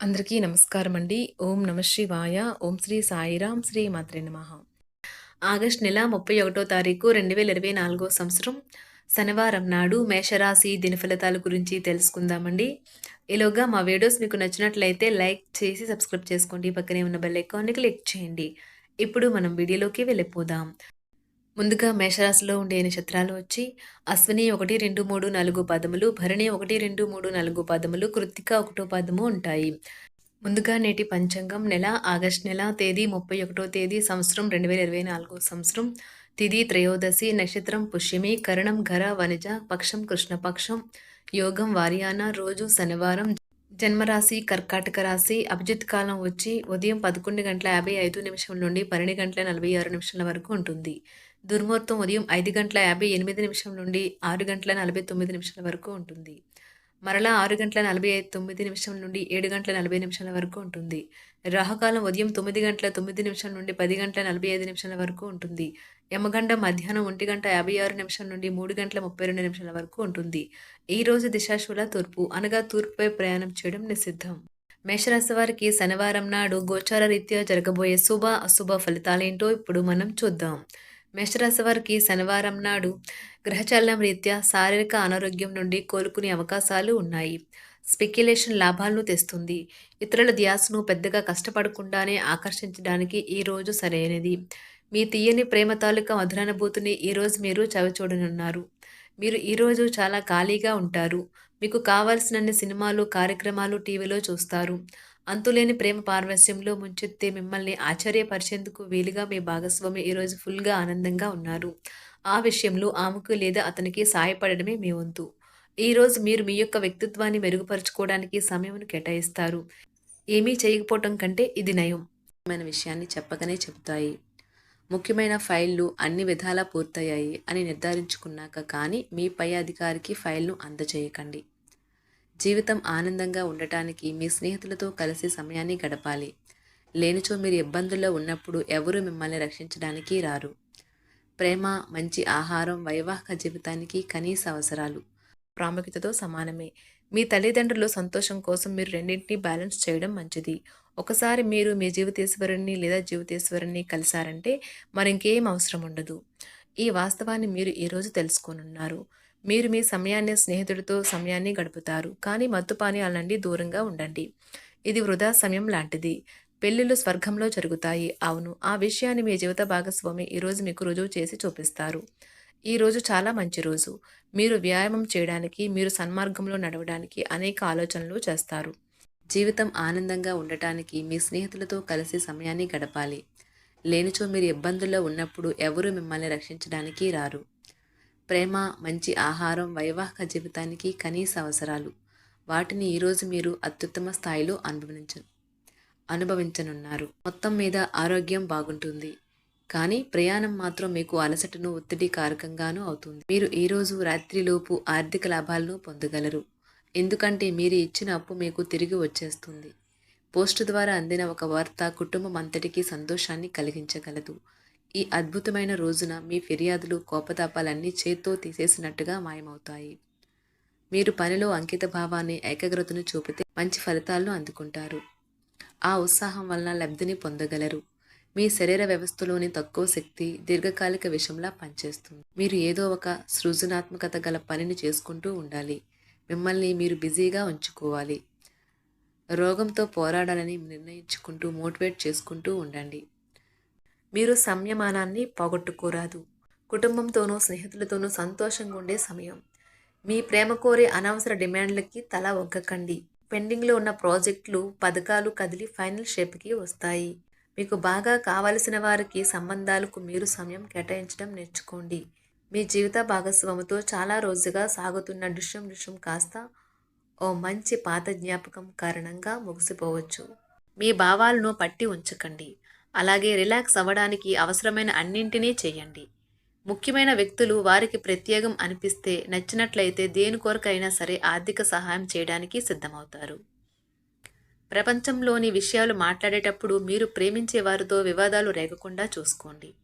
అందరికీ నమస్కారం అండి ఓం నమ శివాయ. ఓం శ్రీ సాయిరాం శ్రీ మాత్రే నమ. ఆగస్ట్ నెల ముప్పై ఒకటో తారీఖు రెండు వేల ఇరవై నాలుగో సంవత్సరం. శనివారం నాడు మేషరాశి దినఫలితాల గురించి తెలుసుకుందామండి. ఈలోగా మా వీడియోస్ మీకు నచ్చినట్లయితే లైక్ చేసి సబ్స్క్రైబ్ చేసుకోండి. పక్కనే ఉన్న బెల్ ఐకాన్ని క్లిక్ చేయండి. ఇప్పుడు మనం వీడియోలోకి వెళ్ళిపోదాం. ముందుగా మేషరాశిలో ఉండే నక్షత్రాలు వచ్చి అశ్విని ఒకటి రెండు మూడు నాలుగు పదములు భరణి ఒకటి రెండు మూడు నాలుగు పదములు కృత్తిక ఒకటో పదము ఉంటాయి. ముందుగా నేటి పంచాంగం నెల ఆగస్ట్ నెల తేదీ ముప్పై ఒకటో తేదీ సంవత్సరం రెండు వేల ఇరవై నాలుగో సంవత్సరం. తిది త్రయోదశి నక్షత్రం పుష్యమి కరణం ఘర వనిజ పక్షం కృష్ణపక్షం యోగం వారియాన రోజు శనివారం జన్మరాశి కర్కాటక రాశి అభిజిత్ కాలం వచ్చి ఉదయం పదకొండు గంటల యాభై ఐదు నిమిషం నుండి పన్నెండు గంటల నలభై ఆరు నిమిషాల వరకు ఉంటుంది. దుర్ముహూర్తం ఉదయం ఐదు గంటల యాభై ఎనిమిది నిమిషం నుండి ఆరు గంటల నలభై తొమ్మిది నిమిషాల వరకు ఉంటుంది. మరలా ఆరు గంటల నలభై ఐదు తొమ్మిది నిమిషం నుండి ఏడు గంటల నలభై నిమిషాల వరకు ఉంటుంది. రాహుకాలం ఉదయం తొమ్మిది గంటల తొమ్మిది నిమిషం నుండి పది గంటల నలభై ఐదు నిమిషాల వరకు ఉంటుంది. యమగండ మధ్యాహ్నం ఒంటి గంట యాభై ఆరు నిమిషం నుండి మూడు గంటల ముప్పై రెండు నిమిషాల వరకు ఉంటుంది. ఈ రోజు దిశాశూల తూర్పు అనగా తూర్పుపై ప్రయాణం చేయడం నిషిద్ధం. మేషరాశి వారికి శనివారం నాడు గోచార రీత్యా జరగబోయే శుభ అశుభ ఫలితాలేంటో ఇప్పుడు మనం చూద్దాం. మేషరాశి వారికి శనివారం నాడు గ్రహచలనం రీత్యా శారీరక అనారోగ్యం నుండి కోలుకునే అవకాశాలు ఉన్నాయి. స్పెక్యులేషన్ లాభాలను తెస్తుంది. ఇతరుల ధ్యాసను పెద్దగా కష్టపడకుండానే ఆకర్షించడానికి ఈ రోజు సరైనది. మీ తీయని ప్రేమ తాలూకా మధురానుభూతిని ఈరోజు మీరు చవిచూడనున్నారు. మీరు ఈరోజు చాలా ఖాళీగా ఉంటారు. మీకు కావాల్సినన్ని సినిమాలు కార్యక్రమాలు టీవీలో చూస్తారు. అంతులేని ప్రేమ పార్వశ్యంలో ముంచెత్తే మిమ్మల్ని ఆశ్చర్యపరిచేందుకు వీలుగా మీ భాగస్వామి ఈరోజు ఫుల్గా ఆనందంగా ఉన్నారు. ఆ విషయంలో ఆమెకు లేదా అతనికి సాయపడడమే మీ వంతు. ఈరోజు మీరు మీ యొక్క వ్యక్తిత్వాన్ని మెరుగుపరుచుకోవడానికి సమయం కేటాయిస్తారు. ఏమీ చేయకపోవటం కంటే ఇది నయం. విషయాన్ని చెప్పకనే చెబుతాయి ముఖ్యమైన ఫైళ్ళు అన్ని విధాలా పూర్తయ్యాయి అని నిర్ధారించుకున్నాక కానీ మీ పై అధికారికి ఫైల్ను అందజేయకండి జీవితం ఆనందంగా ఉండటానికి మీ స్నేహితులతో కలిసి సమయాన్ని గడపాలి. లేనిచో మీరు ఇబ్బందుల్లో ఉన్నప్పుడు ఎవరు మిమ్మల్ని రక్షించడానికి రారు. ప్రేమ మంచి ఆహారం వైవాహిక జీవితానికి కనీస అవసరాలు. ప్రాముఖ్యతతో సమానమే. మీ తల్లిదండ్రులు సంతోషం కోసం మీరు రెండింటినీ బ్యాలెన్స్ చేయడం మంచిది. ఒకసారి మీరు మీ జీవితేశ్వరుణ్ణి లేదా జీవితేశ్వరుణ్ణి కలిశారంటే మరింకేం అవసరం ఉండదు. ఈ వాస్తవాన్ని మీరు ఈరోజు తెలుసుకోనున్నారు. మీరు మీ సమయాన్ని స్నేహితుడితో సమయాన్ని గడుపుతారు. కానీ మత్తుపానీయాల నుండి దూరంగా ఉండండి. ఇది వృధా సమయం లాంటిది. పెళ్ళిళ్ళు స్వర్గంలో జరుగుతాయి. అవును ఆ విషయాన్ని మీ జీవిత భాగస్వామి ఈరోజు మీకు రుజువు చేసి చూపిస్తారు. ఈ రోజు చాలా మంచి రోజు. మీరు వ్యాయామం చేయడానికి మీరు సన్మార్గంలో నడవడానికి అనేక ఆలోచనలు చేస్తారు. జీవితం ఆనందంగా ఉండటానికి మీ స్నేహితులతో కలిసి సమయాన్ని గడపాలి. లేనిచో మీరు ఇబ్బందుల్లో ఉన్నప్పుడు ఎవరు మిమ్మల్ని రక్షించడానికి రారు. ప్రేమ మంచి ఆహారం వైవాహిక జీవితానికి కనీస అవసరాలు. వాటిని ఈరోజు మీరు అత్యుత్తమ స్థాయిలో అనుభవించ అనుభవించనున్నారు. మొత్తం మీద ఆరోగ్యం బాగుంటుంది. కానీ ప్రయాణం మాత్రం మీకు అలసటను ఒత్తిడి కారకంగానూ అవుతుంది. మీరు ఈరోజు రాత్రిలోపు ఆర్థిక లాభాలను పొందగలరు. ఎందుకంటే మీరు ఇచ్చిన అప్పు మీకు తిరిగి వచ్చేస్తుంది. పోస్టు ద్వారా అందిన ఒక వార్త కుటుంబం అంతటికీ సంతోషాన్ని కలిగించగలదు. ఈ అద్భుతమైన రోజున మీ ఫిర్యాదులు కోపతాపాలన్నీ చేత్తో తీసేసినట్టుగా మాయమవుతాయి. మీరు పనిలో అంకిత భావాన్ని ఏకాగ్రతను చూపితే మంచి ఫలితాలను అందుకుంటారు. ఆ ఉత్సాహం వలన లబ్ధిని పొందగలరు. మీ శరీర వ్యవస్థలోని తక్కువ శక్తి దీర్ఘకాలిక విషయంలా పనిచేస్తుంది. మీరు ఏదో ఒక సృజనాత్మకత గల పనిని చేసుకుంటూ ఉండాలి. మిమ్మల్ని మీరు బిజీగా ఉంచుకోవాలి. రోగంతో పోరాడాలని నిర్ణయించుకుంటూ మోటివేట్ చేసుకుంటూ ఉండండి. మీరు సంయమానాన్ని పోగొట్టుకోరాదు. కుటుంబంతోనూ స్నేహితులతోనూ సంతోషంగా ఉండే సమయం. మీ ప్రేమ కోరే అనవసర డిమాండ్లకి తల ఒగ్గకండి పెండింగ్లో ఉన్న ప్రాజెక్టులు పథకాలు కదిలి ఫైనల్ షేప్కి వస్తాయి. మీకు బాగా కావలసిన వారికి సంబంధాలకు మీరు సమయం కేటాయించడం నేర్చుకోండి. మీ జీవిత భాగస్వామితో చాలా రోజుగా సాగుతున్న దృశ్యం దృశ్యం కాస్త ఓ మంచి పాత జ్ఞాపకం కారణంగా ముగిసిపోవచ్చు. మీ భావాలను పట్టి ఉంచకండి. అలాగే రిలాక్స్ అవ్వడానికి అవసరమైన అన్నింటినీ చేయండి. ముఖ్యమైన వ్యక్తులు వారికి ప్రత్యేకం అనిపిస్తే నచ్చినట్లయితే దేని కొరకైనా సరే ఆర్థిక సహాయం చేయడానికి సిద్ధమవుతారు. ప్రపంచంలోని విషయాలు మాట్లాడేటప్పుడు మీరు ప్రేమించే వారితో వివాదాలు రేగకుండా చూసుకోండి.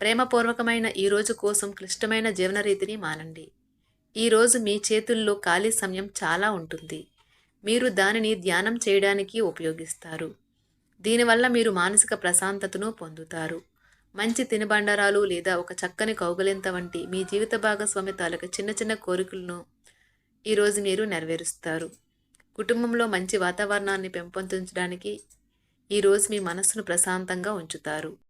ప్రేమపూర్వకమైన ఈ రోజు కోసం క్లిష్టమైన జీవన రీతిని మానండి ఈరోజు మీ చేతుల్లో ఖాళీ సమయం చాలా ఉంటుంది. మీరు దానిని ధ్యానం చేయడానికి ఉపయోగిస్తారు. దీనివల్ల మీరు మానసిక ప్రశాంతతను పొందుతారు. మంచి తినుబండరాలు లేదా ఒక చక్కని కౌగలింత వంటి మీ జీవిత భాగస్వామి తాలూకు చిన్న చిన్న కోరికలను ఈరోజు మీరు నెరవేరుస్తారు. కుటుంబంలో మంచి వాతావరణాన్ని పెంపొందించడానికి ఈరోజు మీ మనస్సును ప్రశాంతంగా ఉంచుతారు.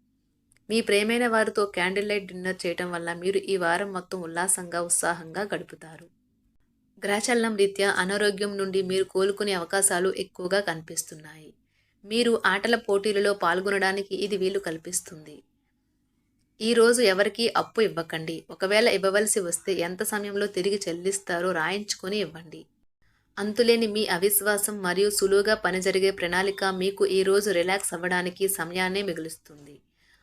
మీ ప్రేమైన వారితో క్యాండిల్ లైట్ డిన్నర్ చేయటం వల్ల మీరు ఈ వారం మొత్తం ఉల్లాసంగా ఉత్సాహంగా గడుపుతారు. గ్రహచలనం రీత్యా అనారోగ్యం నుండి మీరు కోలుకునే అవకాశాలు ఎక్కువగా కనిపిస్తున్నాయి. మీరు ఆటల పోటీలలో పాల్గొనడానికి ఇది వీలు కల్పిస్తుంది. ఈరోజు ఎవరికీ అప్పు ఇవ్వకండి. ఒకవేళ ఇవ్వవలసి వస్తే ఎంత సమయంలో తిరిగి చెల్లిస్తారో రాయించుకొని ఇవ్వండి. అంతులేని మీ అవిశ్వాసం మరియు సులువుగా పని జరిగే ప్రణాళిక మీకు ఈరోజు రిలాక్స్ అవ్వడానికి సమయాన్నే మిగులుస్తుంది.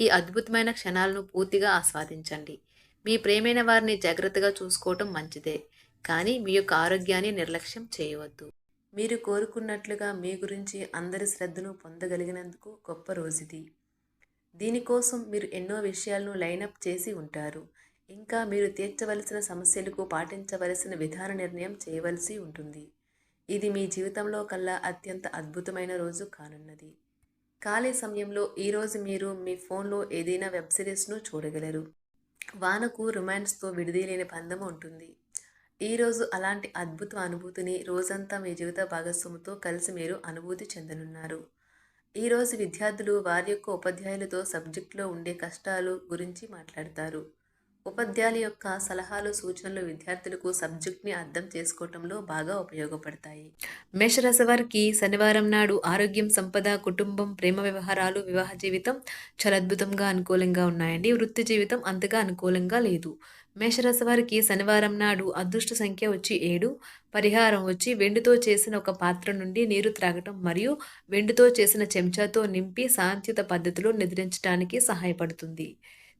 ఈ అద్భుతమైన క్షణాలను పూర్తిగా ఆస్వాదించండి. మీ ప్రేమైన వారిని జాగ్రత్తగా చూసుకోవటం మంచిదే కానీ మీ యొక్క ఆరోగ్యాన్ని నిర్లక్ష్యం చేయవద్దు. మీరు కోరుకున్నట్లుగా మీ గురించి అందరి శ్రద్ధను పొందగలిగినందుకు గొప్ప రోజుది. దీనికోసం మీరు ఎన్నో విషయాలను లైనప్ చేసి ఉంటారు. ఇంకా మీరు తీర్చవలసిన సమస్యలకు పాటించవలసిన విధాన నిర్ణయం చేయవలసి ఉంటుంది. ఇది మీ జీవితంలో కల్లా అత్యంత అద్భుతమైన రోజు కానున్నది. ఖాళీ సమయంలో ఈరోజు మీరు మీ ఫోన్లో ఏదైనా వెబ్ సిరీస్ను చూడగలరు. వానకు రొమాన్స్తో విడిదీలేని బంధం ఉంటుంది. ఈరోజు అలాంటి అద్భుత అనుభూతిని రోజంతా మీ జీవిత భాగస్వామితో కలిసి మీరు అనుభూతి చెందనున్నారు. ఈరోజు విద్యార్థులు వారి యొక్క ఉపాధ్యాయులతో సబ్జెక్టులో ఉండే కష్టాలు గురించి మాట్లాడతారు. ఉపాధ్యాయుల యొక్క సలహాలు సూచనలు విద్యార్థులకు సబ్జెక్ట్ని అర్థం చేసుకోవటంలో బాగా ఉపయోగపడతాయి. మేషరాశి వారికి శనివారం నాడు ఆరోగ్యం సంపద కుటుంబం ప్రేమ వ్యవహారాలు వివాహ జీవితం చాలా అద్భుతంగా అనుకూలంగా ఉన్నాయండి. వృత్తి జీవితం అంతగా అనుకూలంగా లేదు. మేషరాశి వారికి శనివారం నాడు అదృష్ట సంఖ్య వచ్చి ఏడు పరిహారం వచ్చి వెండితో చేసిన ఒక పాత్ర నుండి నీరు త్రాగటం మరియు వెండితో చేసిన చెంచాతో నింపి శాంతియుత పద్ధతిలో నిద్రించడానికి సహాయపడుతుంది.